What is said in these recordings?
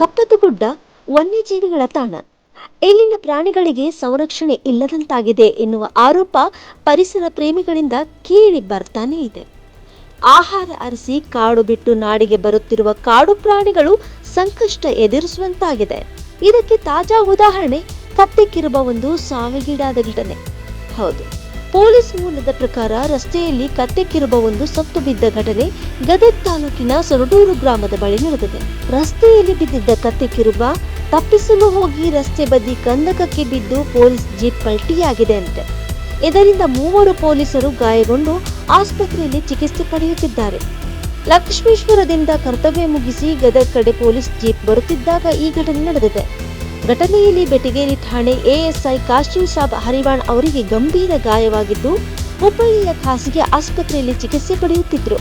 ಕಪ್ಪತ್ತಗುಡ್ಡ ವನ್ಯಜೀವಿಗಳ ತಾಣ ಇಲ್ಲಿನ ಪ್ರಾಣಿಗಳಿಗೆ ಸಂರಕ್ಷಣೆ ಇಲ್ಲದಂತಾಗಿದೆ ಎನ್ನುವ ಆರೋಪ ಪರಿಸರ ಪ್ರೇಮಿಗಳಿಂದ ಕೇಳಿ ಬರ್ತಾನೆ ಇದೆ. ಆಹಾರ ಅರಸಿ ಕಾಡು ಬಿಟ್ಟು ನಾಡಿಗೆ ಬರುತ್ತಿರುವ ಕಾಡು ಪ್ರಾಣಿಗಳು ಸಂಕಷ್ಟ ಎದುರಿಸುವಂತಾಗಿದೆ. ಇದಕ್ಕೆ ತಾಜಾ ಉದಾಹರಣೆ ಕತ್ತಿಕ್ಕಿರುವ ಒಂದು ಸಾವಿಗೀಡಾದ ಘಟನೆ. ಹೌದು. ಪೊಲೀಸ್ ಮೂಲದ ಪ್ರಕಾರ ರಸ್ತೆಯಲ್ಲಿ ಕತ್ತೆಕಿರುಬ ಒಂದು ಸತ್ತು ಬಿದ್ದ ಘಟನೆ ಗದಗ ತಾಲೂಕಿನ ಸೊರಡೂರು ಗ್ರಾಮದ ಬಳಿ ನಡೆದಿದೆ. ರಸ್ತೆಯಲ್ಲಿ ಬಿದ್ದಿದ್ದ ಕತ್ತೆಕಿರುಬ ತಪ್ಪಿಸಲು ಹೋಗಿ ರಸ್ತೆ ಬದಿ ಕಂದಕಕ್ಕೆ ಬಿದ್ದು ಪೊಲೀಸ್ ಜೀಪ್ ಪಲ್ಟಿಯಾಗಿದೆ ಅಂತೆ. ಇದರಿಂದ ಮೂವರು ಪೊಲೀಸರು ಗಾಯಗೊಂಡು ಆಸ್ಪತ್ರೆಯಲ್ಲಿ ಚಿಕಿತ್ಸೆ ಪಡೆಯುತ್ತಿದ್ದಾರೆ. ಲಕ್ಷ್ಮೇಶ್ವರದಿಂದ ಕರ್ತವ್ಯ ಮುಗಿಸಿ ಗದಗ ಕಡೆ ಪೊಲೀಸ್ ಜೀಪ್ ಬರುತ್ತಿದ್ದಾಗ ಈ ಘಟನೆ ನಡೆದಿದೆ. ಘಟನೆಯಲ್ಲಿ ಬೆಟಗೇರಿ ಠಾಣೆ ಎಎಸ್ಐ ಕಾಶಿಂ ಸಾಬ್ ಹರಿವಾಣ್ ಅವರಿಗೆ ಗಂಭೀರ ಗಾಯವಾಗಿದ್ದು, ಹುಬ್ಬಳ್ಳಿಯ ಖಾಸಗಿ ಆಸ್ಪತ್ರೆಯಲ್ಲಿ ಚಿಕಿತ್ಸೆ ಪಡೆಯುತ್ತಿದ್ದರು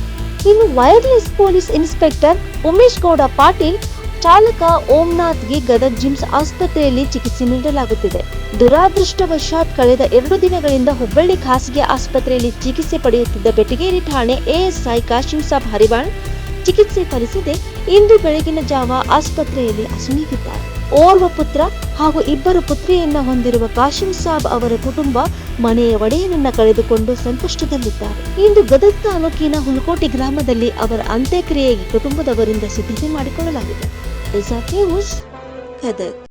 ಇನ್ನು wireless police inspector Umesh Gowda Patil ಚಾಲಕ ಓಂನಾಥ್ಗೆ ಗದಗ್ ಜಿಮ್ಸ್ ಆಸ್ಪತ್ರೆಯಲ್ಲಿ ಚಿಕಿತ್ಸೆ ನೀಡಲಾಗುತ್ತಿದೆ. ದುರಾದೃಷ್ಟವಶಾತ್ ಕಳೆದ ಎರಡು ದಿನಗಳಿಂದ ಹುಬ್ಬಳ್ಳಿ ಖಾಸಗಿ ಆಸ್ಪತ್ರೆಯಲ್ಲಿ ಚಿಕಿತ್ಸೆ ಪಡೆಯುತ್ತಿದ್ದ ಬೆಟಗೇರಿ ಠಾಣೆ ಎಎಸ್ಐ ಕಾಶಿಂ ಸಾಬ್ ಹರಿವಾಣ್ ಚಿಕಿತ್ಸೆ ಫಲಿಸದೆ ಇಂದು ಬೆಳಗಿನ ಜಾವ ಆಸ್ಪತ್ರೆಯಲ್ಲಿ ಅಸುನೀಗಿದ್ದಾರೆ ಓರ್ವ ಪುತ್ರ ಹಾಗೂ ಇಬ್ಬರು ಪುತ್ರಿಯನ್ನ ಹೊಂದಿರುವ ಕಾಶಿಂ ಸಾಬ್ ಅವರ ಕುಟುಂಬ ಮನೆಯ ಒಡೆಯನನ್ನ ಕಳೆದುಕೊಂಡು ಸಂಕಷ್ಟದಲ್ಲಿದ್ದಾರೆ. ಇಂದು ಗದಗ ತಾಲೂಕಿನ ಹುಲಕೋಟಿ ಗ್ರಾಮದಲ್ಲಿ ಅವರ ಅಂತ್ಯಕ್ರಿಯೆಗೆ ಕುಟುಂಬದವರಿಂದ ಸಿದ್ಧತೆ ಮಾಡಿಕೊಳ್ಳಲಾಗಿದೆ.